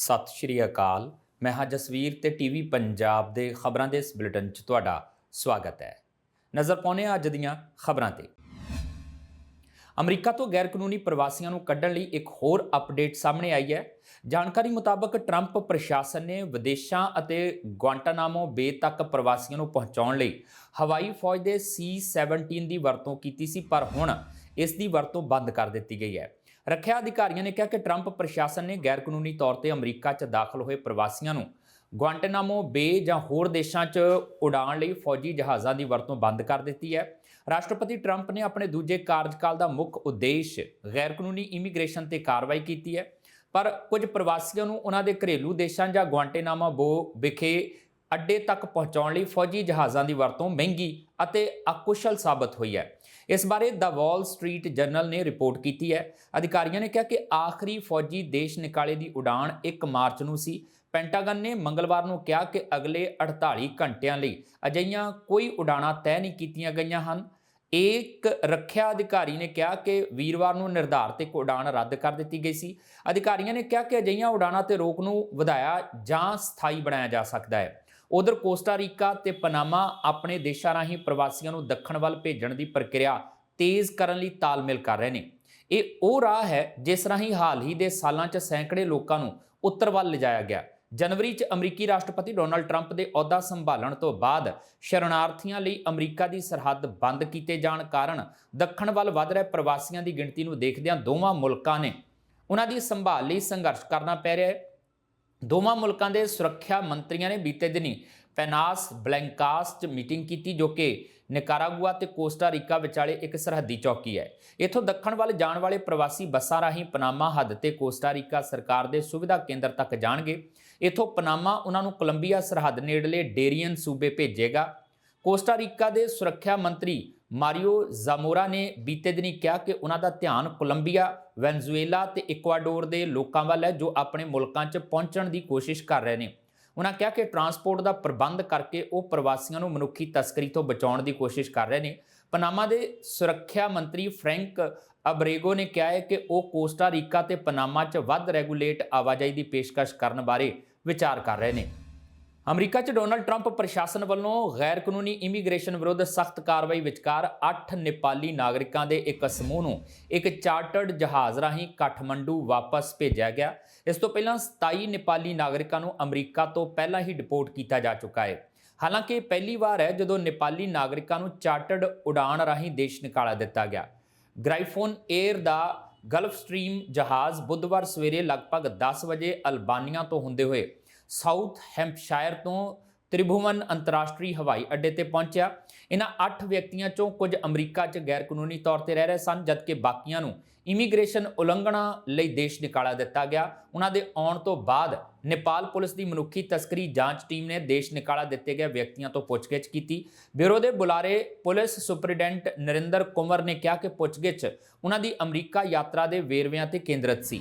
ਸਤਿ ਸ਼੍ਰੀ ਅਕਾਲ। ਮੈਂ ਹਾਂ ਜਸਵੀਰ ਤੇ ਟੀਵੀ ਪੰਜਾਬ ਦੇ ਖਬਰਾਂ ਦੇ ਇਸ ਬੁਲੇਟਿਨ 'ਚ ਤੁਹਾਡਾ ਸਵਾਗਤ ਹੈ। ਨਜ਼ਰ ਪਾਉਂਦੇ ਹਾਂ ਅੱਜ ਦੀਆਂ ਖਬਰਾਂ ਤੇ। ਅਮਰੀਕਾ ਤੋਂ ਗੈਰ ਕਾਨੂੰਨੀ ਪ੍ਰਵਾਸੀਆਂ ਨੂੰ ਕੱਢਣ ਲਈ ਇੱਕ ਹੋਰ ਅਪਡੇਟ ਸਾਹਮਣੇ ਆਈ ਹੈ। ਜਾਣਕਾਰੀ ਮੁਤਾਬਕ ਟਰੰਪ ਪ੍ਰਸ਼ਾਸਨ ਨੇ ਵਿਦੇਸ਼ਾਂ ਅਤੇ ਗੁਆਂਟਾਨਾਮੋ ਬੇ ਤੱਕ ਪ੍ਰਵਾਸੀਆਂ ਨੂੰ ਪਹੁੰਚਾਉਣ ਲਈ ਹਵਾਈ ਫੌਜ ਦੇ C-17 ਦੀ ਵਰਤੋਂ ਕੀਤੀ ਸੀ, ਪਰ ਹੁਣ ਇਸ ਦੀ ਵਰਤੋਂ ਬੰਦ ਕਰ ਦਿੱਤੀ ਗਈ ਹੈ। ਰੱਖਿਆ ਅਧਿਕਾਰੀਆਂ ਨੇ ਕਿਹਾ ਕਿ ਟਰੰਪ ਪ੍ਰਸ਼ਾਸਨ ਨੇ ਗੈਰ ਕਾਨੂੰਨੀ ਤੌਰ ਤੇ ਅਮਰੀਕਾ 'ਚ ਦਾਖਲ ਹੋਏ ਪ੍ਰਵਾਸੀਆਂ ਨੂੰ ਗੁਆਂਟਨਾਮੋ, ਬੇ ਜਾਂ ਹੋਰ ਦੇਸ਼ਾਂ 'ਚ ਉਡਾਣ ਲਈ ਫੌਜੀ ਜਹਾਜ਼ਾਂ ਦੀ ਵਰਤੋਂ ਬੰਦ ਕਰ ਦਿੱਤੀ ਹੈ। ਰਾਸ਼ਟਰਪਤੀ ਟਰੰਪ ਨੇ ਆਪਣੇ ਦੂਜੇ ਕਾਰਜਕਾਲ ਦਾ ਮੁੱਖ ਉਦੇਸ਼ ਗੈਰ ਕਾਨੂੰਨੀ ਇਮੀਗ੍ਰੇਸ਼ਨ ਤੇ ਕਾਰਵਾਈ ਕੀਤੀ ਹੈ। ਪਰ ਕੁਝ ਪ੍ਰਵਾਸੀਆਂ ਨੂੰ ਉਹਨਾਂ ਦੇ ਘਰੇਲੂ ਦੇਸ਼ਾਂ ਜਾਂ ਗੁਆਂਟੇਨਾਮਾ, ਬੋ ਵਿਖੇ ਅੱਡੇ ਤੱਕ ਪਹੁੰਚਾਉਣ ਲਈ ਫੌਜੀ ਜਹਾਜ਼ਾਂ ਦੀ ਵਰਤੋਂ ਮਹਿੰਗੀ ਅਤੇ ਅਕੁਸ਼ਲ ਸਾਬਤ ਹੋਈ ਹੈ। ਇਸ ਬਾਰੇ ਦਾ ਵਾਲ ਸਟਰੀਟ ਜਰਨਲ ਨੇ ਰਿਪੋਰਟ ਕੀਤੀ ਹੈ। ਅਧਿਕਾਰੀਆਂ ਨੇ ਕਿਹਾ ਕਿ ਆਖਰੀ ਫੌਜੀ ਦੇਸ਼ ਨਿਕਾਲੇ ਦੀ ਉਡਾਣ 1 ਮਾਰਚ ਨੂੰ ਸੀ। ਪੈਂਟਾਗਨ ਨੇ ਮੰਗਲਵਾਰ ਨੂੰ ਕਿਹਾ ਕਿ ਅਗਲੇ 48 ਘੰਟਿਆਂ ਲਈ ਅਜਿਹੀਆਂ ਕੋਈ ਉਡਾਣਾਂ ਤੈਅ ਨਹੀਂ ਕੀਤੀਆਂ ਗਈਆਂ ਹਨ। ਇੱਕ ਰੱਖਿਆ ਅਧਿਕਾਰੀ ਨੇ ਕਿਹਾ ਕਿ ਵੀਰਵਾਰ ਨੂੰ ਨਿਰਧਾਰਤ ਇੱਕ ਉਡਾਣ ਰੱਦ ਕਰ ਦਿੱਤੀ ਗਈ ਸੀ। ਅਧਿਕਾਰੀਆਂ ਨੇ ਕਿਹਾ ਕਿ ਅਜਿਹੀਆਂ ਉਡਾਣਾਂ ਤੇ ਰੋਕ ਨੂੰ ਵਧਾਇਆ ਜਾਂ ਸਥਾਈ ਬਣਾਇਆ ਜਾ ਸਕਦਾ ਹੈ। ਉਧਰ ਕੋਸਟਾਰੀਕਾ ਤੇ ਪਨਾਮਾ ਆਪਣੇ ਦੇਸ਼ਾਂ ਰਾਹੀਂ ਪ੍ਰਵਾਸੀਆਂ ਨੂੰ ਦੱਖਣ ਵੱਲ ਭੇਜਣ ਦੀ ਪ੍ਰਕਿਰਿਆ ਤੇਜ਼ ਕਰਨ ਲਈ ਤਾਲਮੇਲ ਕਰ ਰਹੇ ਨੇ। ਇਹ ਉਹ ਰਾਹ ਹੈ ਜਿਸ ਰਾਹੀਂ ਹਾਲ ਹੀ ਦੇ ਸਾਲਾਂ 'ਚ ਸੈਂਕੜੇ ਲੋਕਾਂ ਨੂੰ ਉੱਤਰ ਵੱਲ ਲਿਜਾਇਆ ਗਿਆ। ਜਨਵਰੀ 'ਚ ਅਮਰੀਕੀ ਰਾਸ਼ਟਰਪਤੀ ਡੋਨਲਡ ਟਰੰਪ ਦੇ ਅਹੁਦਾ ਸੰਭਾਲਣ ਤੋਂ ਬਾਅਦ ਸ਼ਰਨਾਰਥੀਆਂ ਲਈ ਅਮਰੀਕਾ ਦੀ ਸਰਹੱਦ ਬੰਦ ਕੀਤੇ ਜਾਣ ਕਾਰਨ ਦੱਖਣ ਵੱਲ ਵੱਧ ਰਹੇ ਪ੍ਰਵਾਸੀਆਂ ਦੀ ਗਿਣਤੀ ਨੂੰ ਦੇਖਦਿਆਂ ਦੋਵਾਂ ਮੁਲਕਾਂ ਨੇ ਉਹਨਾਂ ਦੀ ਸੰਭਾਲ ਲਈ ਸੰਘਰਸ਼ ਕਰਨਾ ਪੈ ਰਿਹਾ ਹੈ। ਦੋਵਾਂ ਮੁਲਕਾਂ ਦੇ ਸੁਰੱਖਿਆ ਮੰਤਰੀਆਂ ਨੇ ਬੀਤੇ ਦਿਨੀ ਪੈਨਾਸ ਬਲੈਂਕਾਸ 'ਚ ਮੀਟਿੰਗ ਕੀਤੀ ਜੋ ਕਿ ਨਿਕਾਰਾਗੁਆ ਤੇ ਕੋਸਟਾ ਰੀਕਾ ਵਿਚਾਲੇ ਇੱਕ ਸਰਹੱਦੀ ਚੌਕੀ ਹੈ। ਇੱਥੋਂ ਦੱਖਣ ਵੱਲ ਜਾਣ ਵਾਲੇ ਪ੍ਰਵਾਸੀ ਬੱਸਾਂ ਰਾਹੀਂ ਪਨਾਮਾ ਹੱਦ ਤੇ ਕੋਸਟਾ ਰੀਕਾ ਸਰਕਾਰ ਦੇ ਸੁਵਿਧਾ ਕੇਂਦਰ ਤੱਕ ਜਾਣਗੇ। ਇੱਥੋਂ ਪਨਾਮਾ ਉਹਨਾਂ ਨੂੰ ਕੋਲੰਬੀਆ ਸਰਹੱਦ ਨੇੜਲੇ ਡੇਰੀਅਨ ਸੂਬੇ ਭੇਜੇਗਾ। ਕੋਸਟਾ ਰੀਕਾ ਦੇ ਸੁਰੱਖਿਆ ਮੰਤਰੀ ਮਾਰੀਓ ਜ਼ਾਮੋਰਾ ਨੇ ਬੀਤੇ ਦਿਨੀ ਕਿਹਾ ਕਿ ਉਹਨਾਂ ਦਾ ਧਿਆਨ ਕੋਲੰਬੀਆ, ਵੈਨਜ਼ੂਏਲਾ ਤੇ ਇਕਵਾਡੋਰ ਦੇ ਲੋਕਾਂ ਵੱਲ ਹੈ ਜੋ ਆਪਣੇ ਮੁਲਕਾਂ 'ਚ ਪਹੁੰਚਣ ਦੀ ਕੋਸ਼ਿਸ਼ ਕਰ ਰਹੇ ਨੇ। ਉਹਨਾਂ ਕਿਹਾ ਕਿ ਟਰਾਂਸਪੋਰਟ ਦਾ ਪ੍ਰਬੰਧ ਕਰਕੇ ਉਹ ਪ੍ਰਵਾਸੀਆਂ ਨੂੰ ਮਨੁੱਖੀ ਤਸਕਰੀ ਤੋਂ ਬਚਾਉਣ ਦੀ ਕੋਸ਼ਿਸ਼ ਕਰ ਰਹੇ ਨੇ। ਪਨਾਮਾ ਦੇ ਸੁਰੱਖਿਆ ਮੰਤਰੀ ਫ੍ਰੈਂਕ ਅਬਰੇਗੋ ਨੇ ਕਿਹਾ ਹੈ ਕਿ ਉਹ ਕੋਸਟਾ ਰੀਕਾ ਤੇ ਪਨਾਮਾ 'ਚ ਵੱਧ ਰੈਗੂਲੇਟ ਆਵਾਜਾਈ ਦੀ ਪੇਸ਼ਕਸ਼ ਕਰਨ ਬਾਰੇ ਵਿਚਾਰ ਕਰ ਰਹੇ ਨੇ। ਅਮਰੀਕਾ 'ਚ ਡੋਨਲਡ ਟਰੰਪ ਪ੍ਰਸ਼ਾਸਨ ਵੱਲੋਂ ਗੈਰ ਕਾਨੂੰਨੀ ਇਮੀਗ੍ਰੇਸ਼ਨ ਵਿਰੁੱਧ ਸਖਤ ਕਾਰਵਾਈ ਵਿਚਕਾਰ 8 ਨੇਪਾਲੀ ਨਾਗਰਿਕਾਂ ਦੇ ਇੱਕ ਸਮੂਹ ਨੂੰ ਇੱਕ ਚਾਰਟਰਡ ਜਹਾਜ਼ ਰਾਹੀਂ ਕਾਠਮੰਡੂ ਵਾਪਸ ਭੇਜਿਆ ਗਿਆ। ਇਸ ਤੋਂ ਪਹਿਲਾਂ 27 ਨੇਪਾਲੀ ਨਾਗਰਿਕਾਂ ਨੂੰ ਅਮਰੀਕਾ ਤੋਂ ਪਹਿਲਾਂ ਹੀ ਡਿਪੋਰਟ ਕੀਤਾ ਜਾ ਚੁੱਕਾ ਹੈ। ਹਾਲਾਂਕਿ ਇਹ ਪਹਿਲੀ ਵਾਰ ਹੈ ਜਦੋਂ ਨੇਪਾਲੀ ਨਾਗਰਿਕਾਂ ਨੂੰ ਚਾਰਟਰਡ ਉਡਾਣ ਰਾਹੀਂ ਦੇਸ਼ ਨਿਕਾਲਾ ਦਿੱਤਾ ਗਿਆ। ਗ੍ਰਾਈਫੋਨ 에ਅਰ ਦਾ ਗਲਫ ਸਟ੍ਰੀਮ ਜਹਾਜ਼ ਬੁੱਧਵਾਰ ਸਵੇਰੇ ਲਗਭਗ 10 ਵਜੇ ਅਲਬਾਨੀਆ ਤੋਂ ਹੁੰਦੇ ਹੋਏ ਸਾਊਥ ਹੈਂਪਸ਼ਾਇਰ ਤੋਂ ਤ੍ਰਿਭੁਵਨ ਅੰਤਰਰਾਸ਼ਟਰੀ ਹਵਾਈ ਅੱਡੇ ਤੇ ਪਹੁੰਚਿਆ। ਇਹਨਾਂ 8 ਵਿਅਕਤੀਆਂ ਚੋਂ ਕੁਝ ਅਮਰੀਕਾ 'ਚ ਗੈਰ ਕਾਨੂੰਨੀ ਤੌਰ ਤੇ ਰਹਿ ਰਹੇ ਸਨ, ਜਦਕਿ ਬਾਕੀਆਂ ਨੂੰ ਇਮੀਗ੍ਰੇਸ਼ਨ ਉਲੰਘਣਾ ਲਈ ਦੇਸ਼ ਨਿਕਾਲਾ ਦਿੱਤਾ ਗਿਆ। ਉਹਨਾਂ ਦੇ ਆਉਣ ਤੋਂ ਬਾਅਦ ਨੇਪਾਲ ਪੁਲਿਸ ਦੀ ਮਨੁੱਖੀ ਤਸਕਰੀ ਜਾਂਚ ਟੀਮ ਨੇ ਦੇਸ਼ ਨਿਕਾਲਾ ਦਿੱਤੇ ਗਏ ਵਿਅਕਤੀਆਂ ਤੋਂ ਪੁੱਛਗਿੱਛ ਕੀਤੀ। ਬਿਊਰੋ ਦੇ ਬੁਲਾਰੇ ਪੁਲਿਸ ਸੁਪਰਡੈਂਟ ਨਰਿੰਦਰ ਕੁਮਰ ਨੇ ਕਿਹਾ ਕਿ ਪੁੱਛਗਿੱਛ ਉਹਨਾਂ ਦੀ ਅਮਰੀਕਾ ਯਾਤਰਾ ਦੇ ਵੇਰਵਿਆਂ ਤੇ ਕੇਂਦਰਿਤ ਸੀ।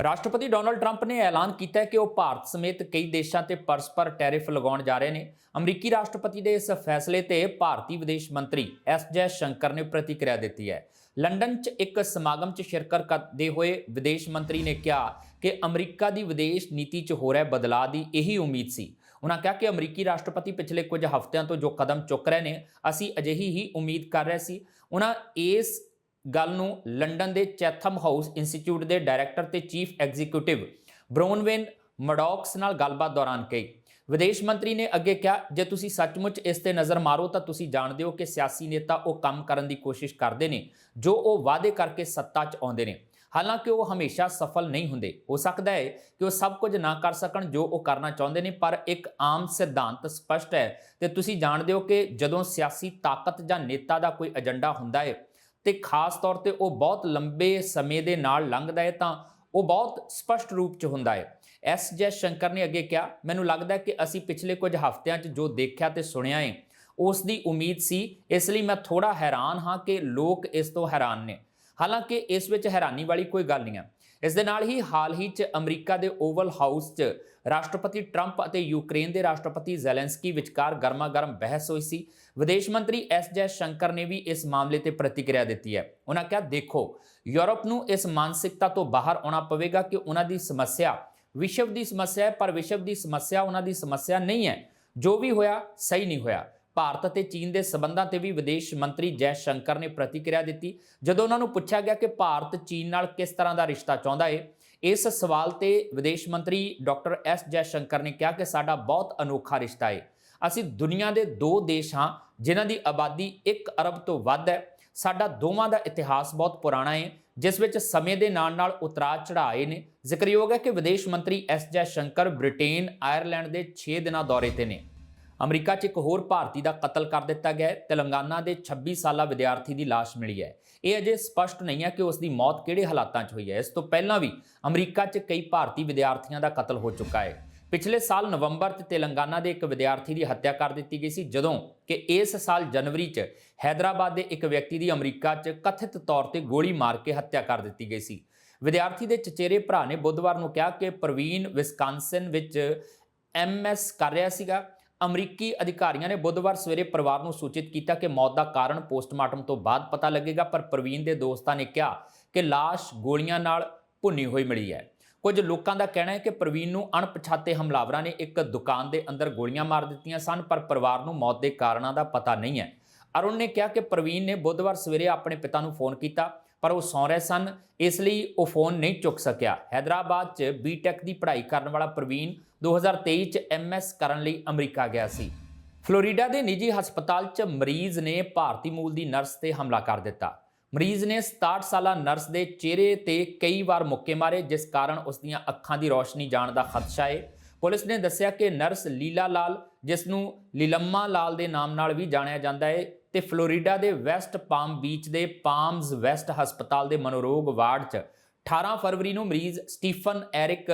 ਰਾਸ਼ਟਰਪਤੀ ਡੋਨਲਡ ਟਰੰਪ ਨੇ ਐਲਾਨ ਕੀਤਾ ਹੈ ਕਿ ਉਹ ਭਾਰਤ ਸਮੇਤ ਕਈ ਦੇਸ਼ਾਂ ਤੇ ਪਰਸਪਰ ਟੈਰਿਫ ਲਗਾਉਣ ਜਾ ਰਹੇ ਨੇ। ਅਮਰੀਕੀ ਰਾਸ਼ਟਰਪਤੀ ਦੇ ਇਸ ਫੈਸਲੇ ਤੇ ਭਾਰਤੀ ਵਿਦੇਸ਼ ਮੰਤਰੀ ਐਸ ਜੈ ਸ਼ੰਕਰ ਨੇ ਪ੍ਰਤੀਕਿਰਿਆ ਦਿੱਤੀ ਹੈ। ਲੰਡਨ 'ਚ ਇੱਕ ਸਮਾਗਮ 'ਚ ਸ਼ਿਰਕਤ ਕਰਦੇ ਹੋਏ ਵਿਦੇਸ਼ ਮੰਤਰੀ ਨੇ ਕਿਹਾ ਕਿ ਅਮਰੀਕਾ ਦੀ ਵਿਦੇਸ਼ ਨੀਤੀ 'ਚ ਹੋ ਰਿਹਾ ਬਦਲਾਅ ਦੀ ਇਹੀ ਉਮੀਦ ਸੀ। ਉਹਨਾਂ ਕਿਹਾ ਕਿ ਅਮਰੀਕੀ ਰਾਸ਼ਟਰਪਤੀ ਪਿਛਲੇ ਕੁਝ ਹਫ਼ਤਿਆਂ ਤੋਂ ਜੋ ਕਦਮ ਚੁੱਕ ਰਹੇ ਨੇ, ਅਸੀਂ ਅਜਿਹੀ ਹੀ ਉਮੀਦ ਕਰ ਰਹੇ ਸੀ। ਉਹਨਾਂ ਇਸ ਗੱਲ ਨੂੰ ਲੰਡਨ ਦੇ ਚੈਥਮ ਹਾਊਸ ਇੰਸਟੀਚਿਊਟ ਦੇ ਡਾਇਰੈਕਟਰ ਤੇ ਚੀਫ ਐਗਜ਼ੀਕਿਊਟਿਵ ਬ੍ਰੋਨਵੇਨ ਮਡੌਕਸ ਨਾਲ ਗੱਲਬਾਤ ਦੌਰਾਨ ਕਹੀ। ਵਿਦੇਸ਼ ਮੰਤਰੀ ਨੇ ਅੱਗੇ ਕਿਹਾ, ਜੇ ਤੁਸੀਂ ਸੱਚਮੁੱਚ ਇਸ ਤੇ ਨਜ਼ਰ ਮਾਰੋ ਤਾਂ ਤੁਸੀਂ ਜਾਣਦੇ ਹੋ ਕਿ ਸਿਆਸੀ ਨੇਤਾ ਉਹ ਕੰਮ ਕਰਨ ਦੀ ਕੋਸ਼ਿਸ਼ ਕਰਦੇ ਨੇ, ਜੋ ਉਹ ਵਾਅਦੇ ਕਰਕੇ ਸੱਤਾ 'ਚ ਆਉਂਦੇ ਨੇ। ਹਾਲਾਂਕਿ ਉਹ ਹਮੇਸ਼ਾ ਸਫਲ ਨਹੀਂ ਹੁੰਦੇ। ਹੋ ਸਕਦਾ ਹੈ ਕਿ ਉਹ ਸਭ ਕੁਝ ਨਾ ਕਰ ਸਕਣ ਜੋ ਉਹ ਕਰਨਾ ਚਾਹੁੰਦੇ ਨੇ, ਪਰ ਇੱਕ ਆਮ ਸਿਧਾਂਤ ਸਪਸ਼ਟ ਹੈ ਤੇ ਤੁਸੀਂ ਜਾਣਦੇ ਹੋ ਕਿ ਜਦੋਂ ਸਿਆਸੀ ਤਾਕਤ ਜਾਂ ਨੇਤਾ ਦਾ ਕੋਈ ਏਜੰਡਾ ਹੁੰਦਾ ਹੈ ਤੇ ਖਾਸ ਤੌਰ ਤੇ ਉਹ ਬਹੁਤ ਲੰਬੇ ਸਮੇਂ ਦੇ ਨਾਲ ਲੰਘਦਾ ਹੈ ਤਾਂ ਉਹ ਬਹੁਤ ਸਪਸ਼ਟ ਰੂਪ 'ਚ ਹੁੰਦਾ ਹੈ। ਐਸ ਜੈ ਸ਼ੰਕਰ ਨੇ ਅੱਗੇ ਕਿਹਾ, ਮੈਨੂੰ ਲੱਗਦਾ ਕਿ ਅਸੀਂ ਪਿਛਲੇ ਕੁਝ ਹਫ਼ਤਿਆਂ 'ਚ ਜੋ ਦੇਖਿਆ ਤੇ ਸੁਣਿਆ ਹੈ ਉਸ ਦੀ ਉਮੀਦ ਸੀ, ਇਸ ਲਈ ਮੈਂ ਥੋੜਾ ਹੈਰਾਨ ਹਾਂ ਕਿ ਲੋਕ ਇਸ ਤੋਂ ਹੈਰਾਨ ਨੇ। ਹਾਲਾਂਕਿ ਇਸ ਵਿੱਚ ਹੈਰਾਨੀ ਵਾਲੀ ਕੋਈ ਗੱਲ ਨਹੀਂ ਹੈ। ਇਸ ਦੇ ਨਾਲ ਹੀ ਹਾਲ ਹੀ 'ਚ ਅਮਰੀਕਾ ਦੇ ਓਵਲ ਹਾਊਸ 'ਚ ਰਾਸ਼ਟਰਪਤੀ ਟਰੰਪ ਅਤੇ ਯੂਕਰੇਨ ਦੇ ਰਾਸ਼ਟਰਪਤੀ ਜ਼ੈਲੈਂਸਕੀ ਵਿਚਕਾਰ ਗਰਮਾ-ਗਰਮ ਬਹਿਸ ਹੋਈ ਸੀ। ਵਿਦੇਸ਼ ਮੰਤਰੀ ਐਸ ਜੈ ਸ਼ੰਕਰ ਨੇ ਵੀ ਇਸ ਮਾਮਲੇ ਤੇ ਪ੍ਰਤੀਕਿਰਿਆ ਦਿੱਤੀ ਹੈ। ਉਹਨਾਂ ਕਿਹਾ, ਦੇਖੋ, ਯੂਰਪ ਨੂੰ ਇਸ ਮਾਨਸਿਕਤਾ ਤੋਂ ਬਾਹਰ ਆਉਣਾ ਪਵੇਗਾ ਕਿ ਉਹਨਾਂ ਦੀ ਸਮੱਸਿਆ ਵਿਸ਼ਵ ਦੀ ਸਮੱਸਿਆ ਹੈ, ਪਰ ਵਿਸ਼ਵ ਦੀ ਸਮੱਸਿਆ ਉਹਨਾਂ ਦੀ ਸਮੱਸਿਆ ਨਹੀਂ ਹੈ। ਜੋ ਵੀ ਹੋਇਆ, ਸਹੀ ਨਹੀਂ ਹੋਇਆ। ਭਾਰਤ ਅਤੇ ਚੀਨ ਦੇ ਸਬੰਧਾਂ ਤੇ ਵੀ ਵਿਦੇਸ਼ ਮੰਤਰੀ ਜੈ ਸ਼ੰਕਰ ਨੇ ਪ੍ਰਤੀਕਿਰਿਆ ਦਿੱਤੀ। ਜਦੋਂ ਉਹਨਾਂ ਨੂੰ ਪੁੱਛਿਆ ਗਿਆ ਕਿ ਭਾਰਤ ਚੀਨ ਨਾਲ ਕਿਸ ਤਰ੍ਹਾਂ ਦਾ ਰਿਸ਼ਤਾ ਚਾਹੁੰਦਾ ਹੈ ਇਸ ਸਵਾਲ ਤੇ ਵਿਦੇਸ਼ ਮੰਤਰੀ ਡਾਕਟਰ ਐਸ ਜੈ ਸ਼ੰਕਰ ਨੇ ਕਿਹਾ ਕਿ ਸਾਡਾ ਬਹੁਤ ਅਨੋਖਾ ਰਿਸ਼ਤਾ ਹੈ ਅਸੀਂ ਦੁਨੀਆ ਦੇ ਦੋ ਦੇਸ਼ ਹਾਂ ਜਿਨ੍ਹਾਂ ਦੀ ਆਬਾਦੀ 1 ਅਰਬ ਤੋਂ ਵੱਧ ਹੈ। ਸਾਡਾ ਦੋਵਾਂ ਦਾ ਇਤਿਹਾਸ ਬਹੁਤ ਪੁਰਾਣਾ ਹੈ ਜਿਸ ਵਿੱਚ ਸਮੇਂ ਦੇ ਨਾਲ-ਨਾਲ ਉਤਰਾਅ ਚੜ੍ਹਾਏ ਨੇ। ਜ਼ਿਕਰਯੋਗ ਹੈ ਕਿ ਵਿਦੇਸ਼ ਮੰਤਰੀ S Jai Shankar Britain, Ireland ਦੇ 6 ਦਿਨਾਂ ਦੌਰੇ ਤੇ ਨੇ। ਅਮਰੀਕਾ 'ਚ ਇੱਕ ਹੋਰ ਭਾਰਤੀ ਦਾ ਕਤਲ ਕਰ ਦਿੱਤਾ ਗਿਆ ਹੈ। ਤੇਲੰਗਾਨਾ ਦੇ 26 ਸਾਲਾ ਵਿਦਿਆਰਥੀ ਦੀ ਲਾਸ਼ ਮਿਲੀ ਹੈ। ਇਹ ਅਜੇ ਸਪਸ਼ਟ ਨਹੀਂ ਹੈ ਕਿ ਉਸ ਦੀ ਮੌਤ ਕਿਹੜੇ ਹਾਲਾਤਾਂ 'ਚ ਹੋਈ ਹੈ। ਇਸ ਤੋਂ ਪਹਿਲਾਂ ਵੀ ਅਮਰੀਕਾ 'ਚ ਕਈ ਭਾਰਤੀ ਵਿਦਿਆਰਥੀਆਂ ਦਾ ਕਤਲ ਹੋ ਚੁੱਕਾ ਹੈ। ਪਿਛਲੇ ਸਾਲ ਨਵੰਬਰ 'ਚ ਤੇਲੰਗਾਨਾ ਦੇ ਇੱਕ ਵਿਦਿਆਰਥੀ ਦੀ ਹੱਤਿਆ ਕਰ ਦਿੱਤੀ ਗਈ ਸੀ, ਜਦੋਂ ਕਿ ਇਸ ਸਾਲ ਜਨਵਰੀ 'ਚ ਹੈਦਰਾਬਾਦ ਦੇ ਇੱਕ ਵਿਅਕਤੀ ਦੀ ਅਮਰੀਕਾ 'ਚ ਕਥਿਤ ਤੌਰ ਤੇ ਗੋਲੀ ਮਾਰ ਕੇ ਹੱਤਿਆ ਕਰ ਦਿੱਤੀ ਗਈ ਸੀ। ਵਿਦਿਆਰਥੀ ਦੇ ਚਚੇਰੇ ਭਰਾ ਨੇ ਬੁੱਧਵਾਰ ਨੂੰ ਕਿਹਾ ਕਿ ਪ੍ਰਵੀਨ ਵਿਸਕਾਂਸਨ ਵਿੱਚ ਐਮਐਸ ਕਰ ਰਿਹਾ ਸੀਗਾ। ਅਮਰੀਕੀ ਅਧਿਕਾਰੀਆਂ ਨੇ ਬੁੱਧਵਾਰ ਸਵੇਰੇ ਪਰਿਵਾਰ ਨੂੰ ਸੂਚਿਤ ਕੀਤਾ ਕਿ ਮੌਤ ਦਾ ਕਾਰਨ ਪੋਸਟਮਾਰਟਮ ਤੋਂ ਬਾਅਦ ਪਤਾ ਲੱਗੇਗਾ, ਪਰ ਪ੍ਰਵੀਨ ਦੇ ਦੋਸਤਾਂ ਨੇ ਕਿਹਾ ਕਿ ਲਾਸ਼ ਗੋਲੀਆਂ ਨਾਲ ਭੁੰਨੀ ਹੋਈ ਮਿਲੀ ਹੈ। ਕੁਝ ਲੋਕਾਂ ਦਾ ਕਹਿਣਾ ਹੈ ਕਿ ਪ੍ਰਵੀਨ ਨੂੰ ਅਣਪਛਾਤੇ ਹਮਲਾਵਰਾਂ ਨੇ ਇੱਕ ਦੁਕਾਨ ਦੇ ਅੰਦਰ ਗੋਲੀਆਂ ਮਾਰ ਦਿੱਤੀਆਂ ਸਨ, ਪਰ ਪਰਿਵਾਰ ਨੂੰ ਮੌਤ ਦੇ ਕਾਰਨਾਂ ਦਾ ਪਤਾ ਨਹੀਂ ਹੈ। ਅਰੁਣ ਨੇ ਕਿਹਾ ਕਿ ਪ੍ਰਵੀਨ ਨੇ ਬੁੱਧਵਾਰ ਸਵੇਰੇ ਆਪਣੇ ਪਿਤਾ ਨੂੰ ਫੋਨ ਕੀਤਾ ਪਰ ਉਹ ਸੌਂ ਰਹੇ ਸਨ, ਇਸ ਲਈ ਉਹ ਫੋਨ ਨਹੀਂ ਚੁੱਕ ਸਕਿਆ। ਹైదరాబాద్ 'ਚ ਬੀਟੈਕ ਦੀ ਪੜ੍ਹਾਈ ਕਰਨ ਵਾਲਾ ਪ੍ਰਵੀਨ 2023 'ਚ ਐਮਐਸ ਕਰਨ ਲਈ ਅਮਰੀਕਾ ਗਿਆ ਸੀ। ਫਲੋਰੀਡਾ ਦੇ ਨਿੱਜੀ ਹਸਪਤਾਲ 'ਚ ਮਰੀਜ਼ ਨੇ ਭਾਰਤੀ ਮੂਲ ਦੀ ਨਰਸ ਤੇ ਹਮਲਾ ਕਰ ਦਿੱਤਾ। ਮਰੀਜ਼ ਨੇ 67 ਸਾਲਾ ਨਰਸ ਦੇ ਚਿਹਰੇ ਤੇ ਕਈ ਵਾਰ ਮੁੱਕੇ ਮਾਰੇ, ਜਿਸ ਕਾਰਨ ਉਸ ਦੀਆਂ ਅੱਖਾਂ ਦੀ ਰੋਸ਼ਨੀ ਜਾਣ ਦਾ ਖਦਸ਼ਾ ਹੈ ਪੁਲਿਸ ਨੇ ਦੱਸਿਆ ਕਿ ਨਰਸ ਲੀਲਾ ਲਾਲ, ਜਿਸ ਨੂੰ ਲੀਲੰਮਾ ਲਾਲ ਦੇ ਨਾਮ ਨਾਲ ਵੀ ਜਾਣਿਆ ਜਾਂਦਾ ਹੈ ਤੇ ਫਲੋਰੀਡਾ ਦੇ ਵੈਸਟ ਪਾਮ ਬੀਚ ਦੇ ਪਾਮਸ ਵੈਸਟ ਹਸਪਤਾਲ ਦੇ ਮਨੋਰੋਗ ਵਾਰਡ 'ਚ 18 ਫਰਵਰੀ ਨੂੰ ਮਰੀਜ਼ ਸਟੀਫਨ ਐਰਿਕ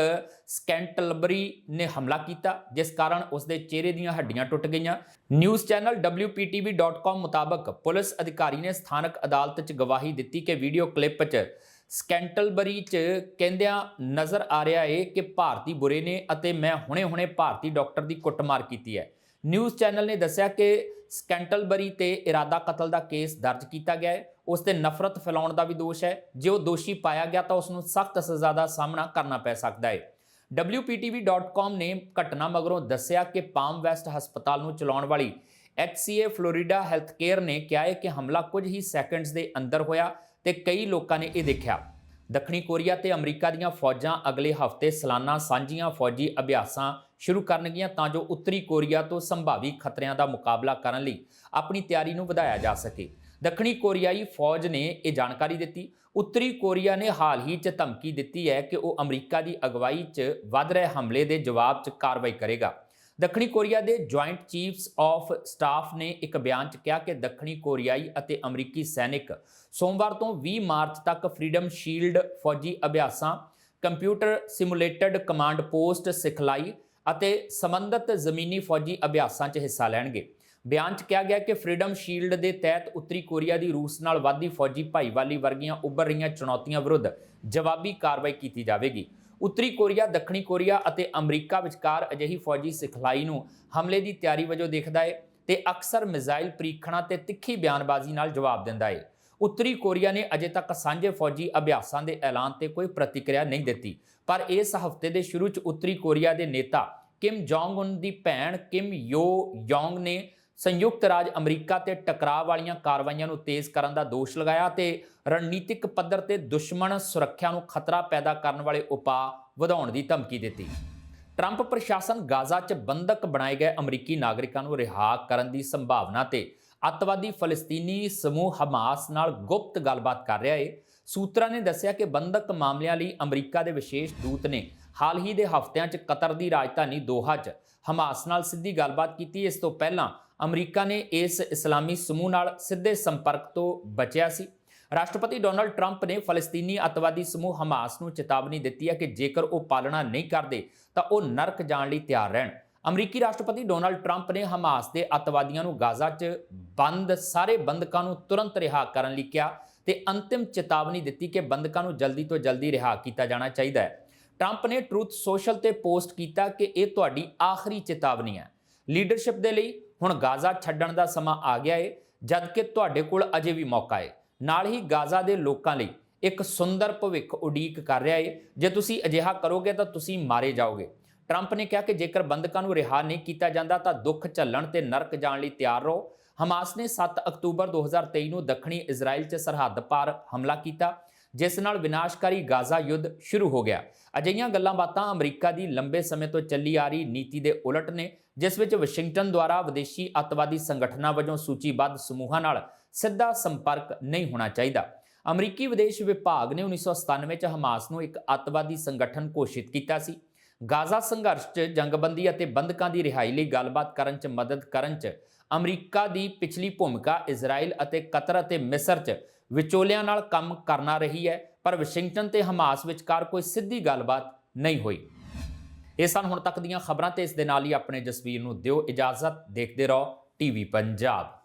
ਸਕੈਂਟਲਬਰੀ ਨੇ ਹਮਲਾ ਕੀਤਾ, ਜਿਸ ਕਾਰਨ ਉਸ ਦੇ ਚਿਹਰੇ ਦੀਆਂ ਹੱਡੀਆਂ ਟੁੱਟ ਗਈਆਂ। ਨਿਊਜ਼ ਚੈਨਲ WPTV.com ਮੁਤਾਬਕ ਪੁਲਿਸ ਅਧਿਕਾਰੀ ਨੇ ਸਥਾਨਕ ਅਦਾਲਤ 'ਚ ਗਵਾਹੀ ਦਿੱਤੀ ਕਿ ਵੀਡੀਓ ਕਲਿੱਪ 'ਚ ਸਕੈਂਟਲਬਰੀ 'ਚ ਕਹਿੰਦਿਆਂ ਨਜ਼ਰ ਆ ਰਿਹਾ ਏ ਕਿ ਭਾਰਤੀ ਬੁਰੇ ਨੇ ਅਤੇ ਮੈਂ ਹੁਣੇ-ਹੁਣੇ ਭਾਰਤੀ ਡਾਕਟਰ ਦੀ ਕੁੱਟਮਾਰ ਕੀਤੀ ਹੈ। ਨਿਊਜ਼ ਚੈਨਲ ਨੇ ਦੱਸਿਆ ਕਿ ਸਕੈਂਟਲਬਰੀ ਤੇ ਇਰਾਦਾ ਕਤਲ ਦਾ ਕੇਸ ਦਰਜ ਕੀਤਾ ਗਿਆ ਹੈ। ਉਸ ਤੇ ਨਫ਼ਰਤ ਫੈਲਾਉਣ ਦਾ ਵੀ ਦੋਸ਼ ਹੈ। ਜੇ ਉਹ ਦੋਸ਼ੀ ਪਾਇਆ ਗਿਆ ਤਾਂ ਉਸ ਨੂੰ ਸਖਤ ਸਜ਼ਾ ਦਾ ਸਾਹਮਣਾ ਕਰਨਾ ਪੈ ਸਕਦਾ ਹੈ WPTV.com ਨੇ ਘਟਨਾ ਮਗਰੋਂ ਦੱਸਿਆ ਕਿ ਪਾਮ ਵੈਸਟ ਹਸਪਤਾਲ ਨੂੰ ਚਲਾਉਣ ਵਾਲੀ HCA ਫਲੋਰੀਡਾ ਹੈਲਥ ਕੇਅਰ ਨੇ ਕਿਹਾ ਹੈ ਕਿ ਹਮਲਾ ਕੁਝ ਹੀ ਸੈਕਿੰਡਸ ਦੇ ਅੰਦਰ ਹੋਇਆ। ਤੇ ਕਈ ਲੋਕਾਂ ਨੇ ਇਹ ਦੇਖਿਆ। ਦੱਖਣੀ ਕੋਰੀਆ ਤੇ ਅਮਰੀਕਾ ਦੀਆਂ ਫੌਜਾਂ ਅਗਲੇ ਹਫ਼ਤੇ ਸਾਲਾਨਾ ਸਾਂਝੀਆਂ ਫੌਜੀ ਅਭਿਆਸਾਂ ਸ਼ੁਰੂ ਕਰਨਗੀਆਂ ਤਾਂ ਜੋ ਉੱਤਰੀ ਕੋਰੀਆ ਤੋਂ ਸੰਭਾਵੀ ਖਤਰਿਆਂ ਦਾ ਮੁਕਾਬਲਾ ਕਰਨ ਲਈ ਆਪਣੀ ਤਿਆਰੀ ਨੂੰ ਵਧਾਇਆ ਜਾ ਸਕੇ। ਦੱਖਣੀ ਕੋਰੀਆਈ ਫੌਜ ਨੇ ਇਹ ਜਾਣਕਾਰੀ ਦਿੱਤੀ। ਉੱਤਰੀ ਕੋਰੀਆ ਨੇ ਹਾਲ ਹੀ 'ਚ ਧਮਕੀ ਦਿੱਤੀ ਹੈ ਕਿ ਉਹ ਅਮਰੀਕਾ ਦੀ ਅਗਵਾਈ 'ਚ ਵੱਧ ਰਹੇ ਹਮਲੇ ਦੇ ਜਵਾਬ 'ਚ ਕਾਰਵਾਈ ਕਰੇਗਾ। ਦੱਖਣੀ ਕੋਰੀਆ ਦੇ ਜੁਆਇੰਟ ਚੀਫਸ ਆਫ ਸਟਾਫ ਨੇ ਇੱਕ ਬਿਆਨ 'ਚ ਕਿਹਾ ਕਿ ਦੱਖਣੀ ਕੋਰੀਆਈ ਅਤੇ ਅਮਰੀਕੀ ਸੈਨਿਕ ਸੋਮਵਾਰ ਤੋਂ 20 ਮਾਰਚ ਤੱਕ ਫਰੀडम ਸ਼ੀਲਡ ਫੌਜੀ ਅਭਿਆਸਾਂ, ਕੰਪਿਊਟਰ ਸਿਮੂਲੇਟਡ ਕਮਾਂਡ ਪੋਸਟ ਸਿਖਲਾਈ ਅਤੇ ਸੰਬੰਧਿਤ ਜ਼ਮੀਨੀ ਫੌਜੀ ਅਭਿਆਸਾਂ 'ਚ ਹਿੱਸਾ ਲੈਣਗੇ। ਬਿਆਨ 'ਚ ਕਿਹਾ ਗਿਆ ਕਿ ਫਰੀडम ਸ਼ੀਲਡ ਦੇ ਤਹਿਤ ਉੱਤਰੀ ਕੋਰੀਆ ਦੀ ਰੂਸ ਨਾਲ ਵਾਧੀ ਫੌਜੀ ਭਾਈਵਾਲੀ ਵਰਗੀਆਂ ਉੱਭਰ ਰਹੀਆਂ ਚੁਣੌਤੀਆਂ ਵਿਰੁੱਧ ਜਵਾਬੀ ਕਾਰਵਾਈ ਕੀਤੀ ਜਾਵੇਗੀ। ਉੱਤਰੀ ਕੋਰੀਆ, ਦੱਖਣੀ ਕੋਰੀਆ ਅਤੇ ਅਮਰੀਕਾ ਵਿਚਕਾਰ ਅਜਿਹੀ ਫੌਜੀ ਸਿਖਲਾਈ ਨੂੰ ਹਮਲੇ ਦੀ ਤਿਆਰੀ ਵਜੋਂ ਦੇਖਦਾ ਹੈ ਤੇ ਅਕਸਰ ਮਿਜ਼ਾਈਲ ਪ੍ਰੀਖਣਾਂ ਤੇ ਤਿੱਖੀ ਬਿਆਨਬਾਜ਼ੀ ਨਾਲ ਜਵਾਬ ਦਿੰਦਾ ਹੈ ਉੱਤਰੀ ਕੋਰੀਆ ਨੇ ਅਜੇ ਤੱਕ ਸਾਂਝੇ ਫੌਜੀ ਅਭਿਆਸਾਂ ਦੇ ਐਲਾਨ ਤੇ ਕੋਈ ਪ੍ਰਤੀਕਿਰਿਆ ਨਹੀਂ ਦਿੱਤੀ, ਪਰ ਇਸ ਹਫ਼ਤੇ ਦੇ ਸ਼ੁਰੂ 'ਚ ਉੱਤਰੀ ਕੋਰੀਆ ਦੇ ਨੇਤਾ ਕਿਮ ਜੋਂਗ ਉਨ ਦੀ ਭੈਣ ਕਿਮ ਯੋ ਯੋਂਗ ਨੇ ਸੰਯੁਕਤ ਰਾਜ ਅਮਰੀਕਾ ਤੇ ਟਕਰਾਅ ਵਾਲੀਆਂ ਕਾਰਵਾਈਆਂ ਨੂੰ ਤੇਜ਼ ਕਰਨ ਦਾ ਦੋਸ਼ ਲਗਾਇਆ ਤੇ ਰਣਨੀਤਿਕ ਪੱਧਰ ਤੇ ਦੁਸ਼ਮਣ ਸੁਰੱਖਿਆ ਨੂੰ ਖਤਰਾ ਪੈਦਾ ਕਰਨ ਵਾਲੇ ਉਪਾਅ ਵਧਾਉਣ ਦੀ ਧਮਕੀ ਦਿੱਤੀ। ਟਰੰਪ ਪ੍ਰਸ਼ਾਸਨ ਗਾਜ਼ਾ 'ਚ ਬੰਦਕ ਬਣਾਏ ਗਏ ਅਮਰੀਕੀ ਨਾਗਰਿਕਾਂ ਨੂੰ ਰਿਹਾ ਕਰਨ ਦੀ ਸੰਭਾਵਨਾ ਤੇ ਅੱਤਵਾਦੀ ਫਲਸਤੀਨੀ ਸਮੂਹ ਹਮਾਸ ਨਾਲ ਗੁਪਤ ਗੱਲਬਾਤ ਕਰ ਰਿਹਾ ਏ। ਸੂਤਰਾਂ ਨੇ ਦੱਸਿਆ ਕਿ ਬੰਦਕ ਮਾਮਲਿਆਂ ਲਈ ਅਮਰੀਕਾ ਦੇ ਵਿਸ਼ੇਸ਼ ਦੂਤ ਨੇ ਹਾਲ ਹੀ ਦੇ ਹਫ਼ਤਿਆਂ 'ਚ ਕਤਰ ਦੀ ਰਾਜਧਾਨੀ ਦੋਹਾ 'ਚ ਹਮਾਸ ਨਾਲ ਸਿੱਧੀ ਗੱਲਬਾਤ ਕੀਤੀ। ਇਸ ਤੋਂ ਪਹਿਲਾਂ ਅਮਰੀਕਾ ਨੇ ਇਸ ਇਸਲਾਮੀ ਸਮੂਹ ਨਾਲ ਸਿੱਧੇ ਸੰਪਰਕ ਤੋਂ ਬਚਿਆ ਸੀ। ਰਾਸ਼ਟਰਪਤੀ ਡੋਨਲਡ ਟਰੰਪ ਨੇ ਫਲਸਤੀਨੀ ਅੱਤਵਾਦੀ ਸਮੂਹ ਹਮਾਸ ਨੂੰ ਚੇਤਾਵਨੀ ਦਿੱਤੀ ਹੈ ਕਿ ਜੇਕਰ ਉਹ ਪਾਲਣਾ ਨਹੀਂ ਕਰਦੇ, ਤਾਂ ਉਹ ਨਰਕ ਜਾਣ ਲਈ ਤਿਆਰ ਰਹਿਣ। ਅਮਰੀਕੀ ਰਾਸ਼ਟਰਪਤੀ ਡੋਨਲਡ ਟਰੰਪ ਨੇ ਹਮਾਸ ਦੇ ਅੱਤਵਾਦੀਆਂ ਨੂੰ ਗਾਜ਼ਾ 'ਚ ਬੰਦ, ਸਾਰੇ ਬੰਦਕਾਂ ਨੂੰ ਤੁਰੰਤ ਰਿਹਾ ਕਰਨ ਲਈ ਕਿਹਾ ਤੇ ਅੰਤਿਮ ਚੇਤਾਵਨੀ ਦਿੱਤੀ ਕਿ ਬੰਦਕਾਂ ਨੂੰ ਜਲਦੀ ਤੋਂ ਜਲਦੀ ਰਿਹਾ ਕੀਤਾ ਜਾਣਾ ਚਾਹੀਦਾ ਹੈ। ਟਰੰਪ ਨੇ ਟਰੂਥ ਸੋਸ਼ਲ ਤੇ ਪੋਸਟ ਕੀਤਾ ਕਿ ਇਹ ਤੁਹਾਡੀ ਆਖਰੀ ਚੇਤਾਵਨੀ ਹੈ। ਲੀਡਰਸ਼ਿਪ ਦੇ ਲਈ ਹੁਣ ਗਾਜ਼ਾ ਛੱਡਣ ਦਾ ਸਮਾਂ ਆ ਗਿਆ ਏ, ਜਦਕਿ ਤੁਹਾਡੇ ਕੋਲ ਅਜੇ ਵੀ ਮੌਕਾ ਏ। ਨਾਲ ਹੀ ਗਾਜ਼ਾ ਦੇ ਲੋਕਾਂ ਲਈ ਇੱਕ ਸੁੰਦਰ ਭਵਿੱਖ ਉਡੀਕ ਕਰ ਰਿਹਾ ਏ। ਜੇ ਤੁਸੀਂ ਅਜਿਹਾ ਕਰੋਗੇ ਤਾਂ ਤੁਸੀਂ ਮਾਰੇ ਜਾਓਗੇ। ਟਰੰਪ ਨੇ ਕਿਹਾ ਕਿ ਜੇਕਰ ਬੰਦਕਾਂ ਨੂੰ ਰਿਹਾ ਨਹੀਂ ਕੀਤਾ ਜਾਂਦਾ ਤਾਂ ਦੁੱਖ ਝੱਲਣ ਤੇ ਨਰਕ ਜਾਣ ਲਈ ਤਿਆਰ ਰਹੋ। ਹਮਾਸ ਨੇ 7 ਅਕਤੂਬਰ 2023 ਨੂੰ ਦੱਖਣੀ ਇਜ਼ਰਾਈਲ 'ਚ ਸਰਹੱਦ ਪਾਰ ਹਮਲਾ ਕੀਤਾ। ਜਿਸ ਨਾਲ ਵਿਨਾਸ਼ਕਾਰੀ ਗਾਜ਼ਾ ਯੁੱਧ ਸ਼ੁਰੂ ਹੋ ਗਿਆ। ਅਜਿਹੀਆਂ ਗੱਲਾਂ ਬਾਤਾਂ ਅਮਰੀਕਾ ਦੀ ਲੰਬੇ ਸਮੇਂ ਤੋਂ ਚੱਲੀ ਆ ਰਹੀ ਨੀਤੀ ਦੇ ਉਲਟ ਨੇ, ਜਿਸ ਵਿੱਚ ਵਾਸ਼ਿੰਗਟਨ ਦੁਆਰਾ ਵਿਦੇਸ਼ੀ ਅੱਤਵਾਦੀ ਸੰਗਠਨਾਂ ਵਜੋਂ ਸੂਚੀਬੱਧ ਸਮੂਹਾਂ ਨਾਲ ਸਿੱਧਾ ਸੰਪਰਕ ਨਹੀਂ ਹੋਣਾ ਚਾਹੀਦਾ। ਅਮਰੀਕੀ ਵਿਦੇਸ਼ ਵਿਭਾਗ ਨੇ 1997 ਚ ਹਮਾਸ ਨੂੰ ਇੱਕ ਅੱਤਵਾਦੀ ਸੰਗਠਨ ਘੋਸ਼ਿਤ ਕੀਤਾ ਸੀ। ਗਾਜ਼ਾ ਸੰਘਰਸ਼ 'ਚ ਜੰਗਬੰਦੀ ਅਤੇ ਬੰਦਕਾਂ ਦੀ ਰਿਹਾਈ ਲਈ ਗੱਲਬਾਤ ਕਰਨ 'ਚ ਮਦਦ ਕਰਨ 'ਚ ਅਮਰੀਕਾ ਦੀ ਪਿਛਲੀ ਭੂਮਿਕਾ ਇਜ਼ਰਾਈਲ ਅਤੇ ਕਤਰ ਅਤੇ ਮਿਸਰ 'ਚ ਵਿਚੋਲਿਆਂ ਨਾਲ ਕੰਮ ਕਰਨਾ ਰਹੀ ਹੈ, ਪਰ ਵਾਸ਼ਿੰਗਟਨ ਤੇ ਹਮਾਸ ਵਿਚਕਾਰ ਕੋਈ ਸਿੱਧੀ ਗੱਲਬਾਤ ਨਹੀਂ ਹੋਈ। ਇਹ ਸਨ ਹੁਣ ਤੱਕ ਦੀਆਂ ਖਬਰਾਂ ਤੇ ਇਸ ਦੇ ਨਾਲ ਹੀ ਆਪਣੇ ਜਸਵੀਰ ਨੂੰ ਦਿਓ ਇਜਾਜ਼ਤ, ਦੇਖਦੇ ਰਹੋ, ਟੀਵੀ ਪੰਜਾਬ।